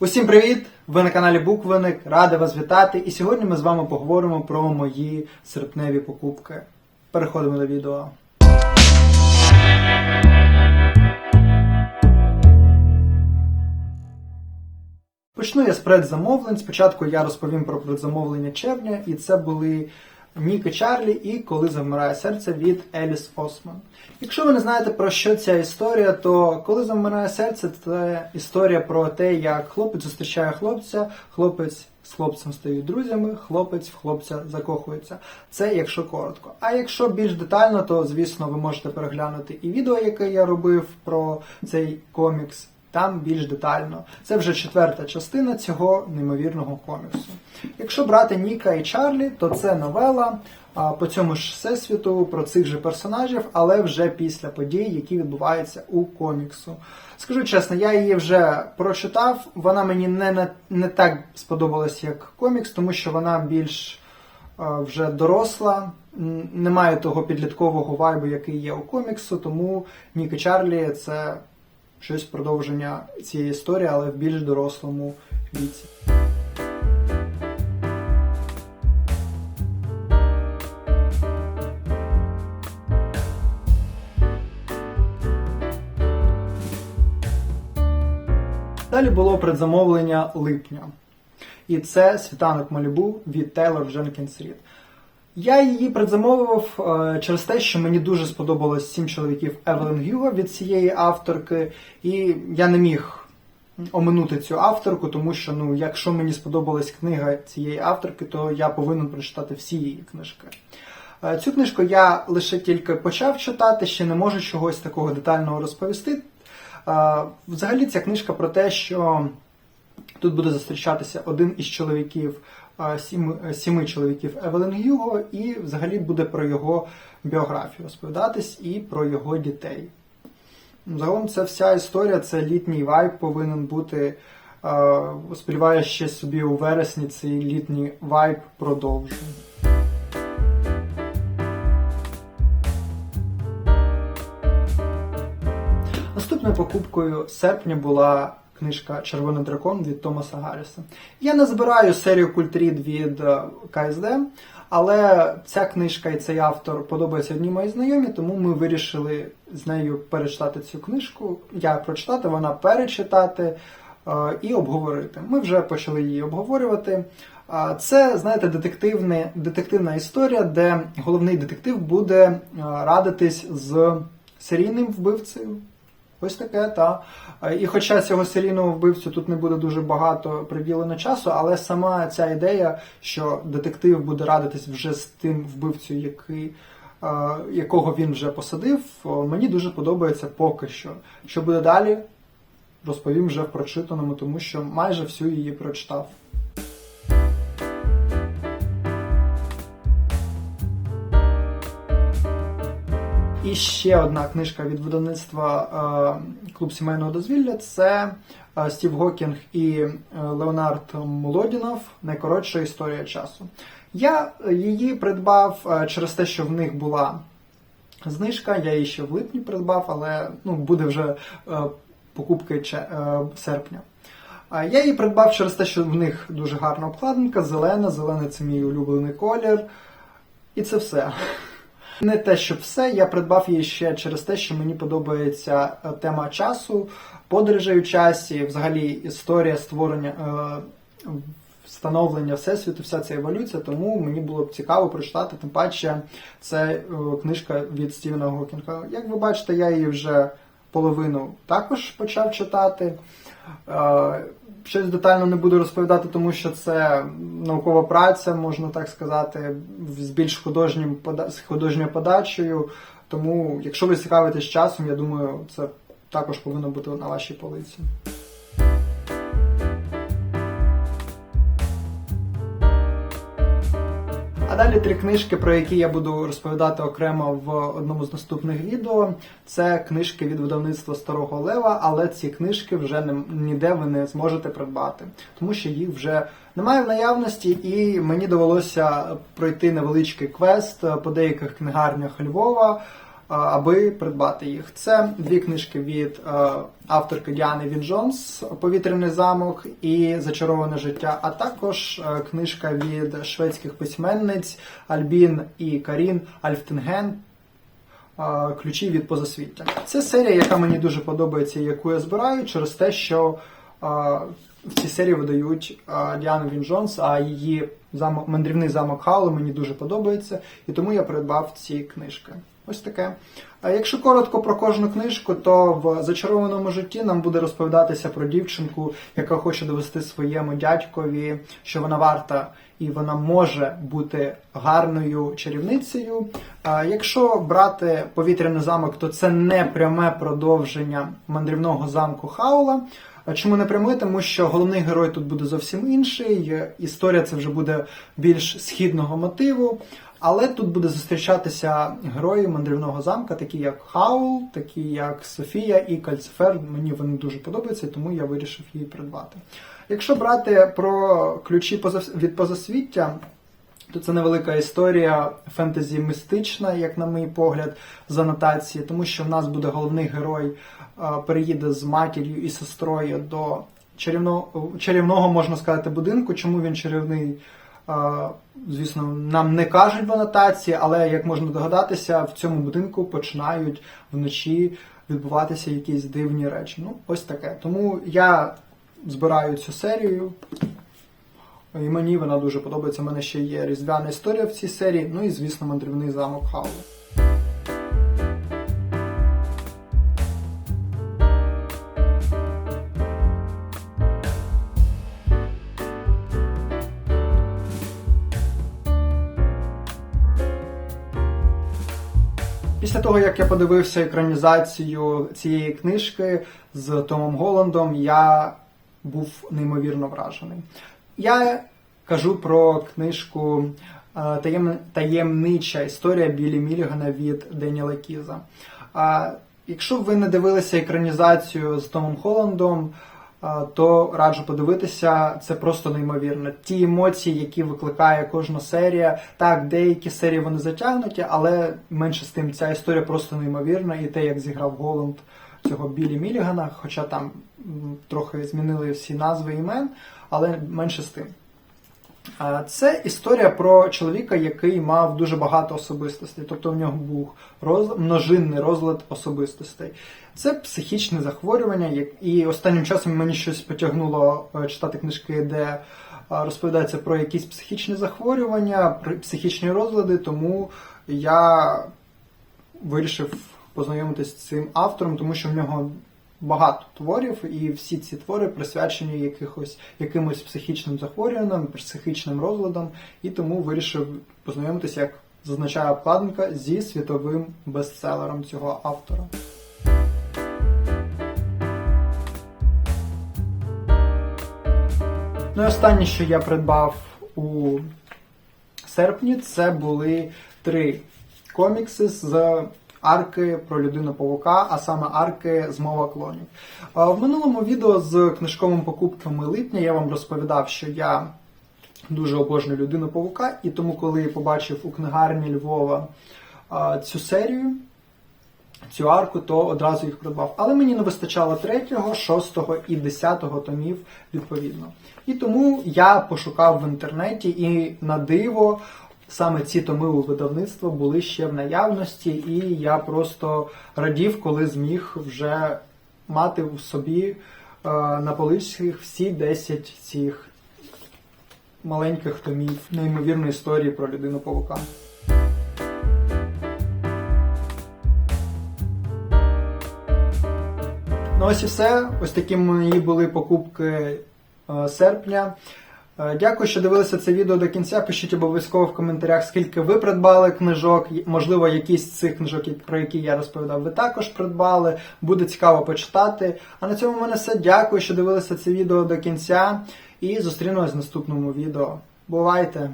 Усім привіт! Ви на каналі Буквиник, радий вас вітати. І сьогодні ми з вами поговоримо про мої серпневі покупки. Переходимо до відео. Почну я з предзамовлень. Спочатку я розповім про предзамовлення червня, і це були Ніки Чарлі і Коли завмирає серце від Еліс Осман. Якщо ви не знаєте про що ця історія, то коли завмирає серце, це історія про те, як хлопець зустрічає хлопця, хлопець з хлопцем стають друзями, хлопець в хлопця закохується. Це якщо коротко. А якщо більш детально, то звісно ви можете переглянути і відео, яке я робив про цей комікс. Там більш детально. Це вже четверта частина цього неймовірного коміксу. Якщо брати Ніка і Чарлі, то це новела по цьому ж всесвіту про цих же персонажів, але вже після подій, які відбуваються у коміксу. Скажу чесно, я її вже прочитав. Вона мені не, не, так сподобалась, як комікс, тому що вона більш вже доросла. Немає того підліткового вайбу, який є у коміксу, тому Нік і Чарлі це щось продовження цієї історії, але в більш дорослому віці. Далі було предзамовлення липня. І це світанок Малібу від Taylor Jenkins Reid. Я її предзамовив е, через те, що мені дуже сподобалось сім чоловіків Евелін Гюго від цієї авторки, і я не міг оминути цю авторку, тому що ну, якщо мені сподобалась книга цієї авторки, то я повинен прочитати всі її книжки. Е, Цю книжку я лише тільки почав читати, ще не можу чогось такого детального розповісти. Е, Взагалі, ця книжка про те, що Тут буде зустрічатися один із чоловіків, а, сім, сіми чоловіків Евелен Гюго, і взагалі буде про його біографію розповідатись і про його дітей. Загалом це вся історія, це літній вайб повинен бути. А, Сподіваюся, ще собі у вересні цей літній вайб продовжу. Наступною покупкою серпня була книжка Червоний дракон від Томаса Гарріса. Я не збираю серію культрід від е, КСД, але ця книжка і цей автор подобаються одній моїй знайомі, тому ми вирішили з нею перечитати цю книжку. Я прочитати, вона перечитати е, і обговорити. Ми вже почали її обговорювати. Це, знаєте, детективне, детективна історія, де головний детектив буде е, радитись з серійним вбивцею. Ось таке, та. Е, І хоча цього серійного вбивцю тут не буде дуже багато приділено часу, але сама ця ідея, що детектив буде радитись вже з тим вбивцю, який, е, якого він вже посадив, мені дуже подобається поки що. Що буде далі, розповім вже в прочитаному, тому що майже всю її прочитав. І ще одна книжка від видавництва е, Клуб сімейного дозвілля це е, Стів Гокінг і е, Леонард Молодінов Найкоротша історія часу. Я її придбав через те, що в них була знижка. Я її ще в липні придбав, але ну, буде вже покупки серпня. Я її придбав через те, що в них дуже гарна обкладинка, зелена, зелений це мій улюблений колір. І це все. Не те, що все, я придбав її ще через те, що мені подобається е, тема часу, подорожей у часі, взагалі історія створення, е, встановлення всесвіту, вся ця еволюція, тому мені було б цікаво прочитати, тим паче це е, книжка від Стівена Гокінга. Як ви бачите, я її вже половину також почав читати. Щось детально не буду розповідати, тому що це наукова праця, можна так сказати, з більш художнім з художньою подачею. Тому, якщо ви цікавитесь часом, я думаю, це також повинно бути на вашій полиці. А далі три книжки, про які я буду розповідати окремо в одному з наступних відео. Це книжки від видавництва Старого Лева, але ці книжки вже не, ніде ви не зможете придбати, тому що їх вже немає в наявності, і мені довелося пройти невеличкий квест по деяких книгарнях Львова. Аби придбати їх. Це дві книжки від е, авторки Діани Він Джонс Повітряний замок і Зачароване життя, а також е, книжка від шведських письменниць Альбін і Карін Альфтенген Ключі від позасвіття. Це серія, яка мені дуже подобається, яку я збираю, через те, що в цій серії видають Діану Він Джонс, а її замок, мандрівний замок Хаула мені дуже подобається, і тому я придбав ці книжки. Ось таке. А якщо коротко про кожну книжку, то в зачарованому житті нам буде розповідатися про дівчинку, яка хоче довести своєму дядькові, що вона варта і вона може бути гарною чарівницею. А якщо брати повітряний замок, то це не пряме продовження мандрівного замку Хаула. Чому не прямий? Тому що головний герой тут буде зовсім інший. Історія це вже буде більш східного мотиву. Але тут буде зустрічатися герої мандрівного замка, такі як Хаул, такі як Софія і Кальцифер. Мені вони дуже подобаються, тому я вирішив її придбати. Якщо брати про ключі від позасвіття, то це невелика історія фентезі містична, як на мій погляд, з анотації, тому що в нас буде головний герой, переїде з матір'ю і сестрою до чарівного, чарівного, можна сказати, будинку. Чому він чарівний? Звісно, нам не кажуть в анотації, але як можна догадатися, в цьому будинку починають вночі відбуватися якісь дивні речі. Ну, ось таке. Тому я збираю цю серію. І мені вона дуже подобається. У мене ще є різдвяна історія в цій серії, ну і, звісно, мандрівний замок Хаула. Після того, як я подивився екранізацію цієї книжки з Томом Голландом, я був неймовірно вражений. Я кажу про книжку е, «Таєм- Таємнича історія Білі Мілігана від Деніела Кіза. Якщо ви не дивилися екранізацію з Томом Холландом, то раджу подивитися. Це просто неймовірно. Ті емоції, які викликає кожна серія. Так, деякі серії вони затягнуті, але менше з тим ця історія просто неймовірна. І те, як зіграв Голланд цього Білі Мілігана, хоча там трохи змінили всі назви імен, але менше з тим. Це історія про чоловіка, який мав дуже багато особистостей, тобто в нього був роз... множинний розлад особистостей. Це психічне захворювання, і останнім часом мені щось потягнуло е, читати книжки, де е, розповідається про якісь психічні захворювання, психічні розлади, тому я вирішив познайомитися з цим автором, тому що в нього багато творів, і всі ці твори присвячені якихось якимось психічним захворюванням, психічним розладам, і тому вирішив познайомитися, як зазначає обкладинка, зі світовим бестселером цього автора. Ну і останнє, що я придбав у серпні, це були три комікси з арки про людину павука, а саме арки змова клонів. В минулому відео з книжковими покупками липня я вам розповідав, що я дуже обожнюю людину павука, і тому, коли я побачив у книгарні Львова цю серію, цю арку, то одразу їх придбав. Але мені не вистачало третього, шостого і десятого томів відповідно. І тому я пошукав в інтернеті і на диво. Саме ці томи у видавництва були ще в наявності, і я просто радів, коли зміг вже мати в собі е, на поличках всі 10 цих маленьких томів неймовірної історії про людину павука. Ну ось і все. Ось такі мої були покупки е, серпня. Е, Дякую, що дивилися це відео до кінця. Пишіть обов'язково в коментарях, скільки ви придбали книжок. Можливо, якісь з цих книжок, про які я розповідав, ви також придбали. Буде цікаво почитати. А на цьому в мене все. Дякую, що дивилися це відео до кінця. І зустрінемось в наступному відео. Бувайте!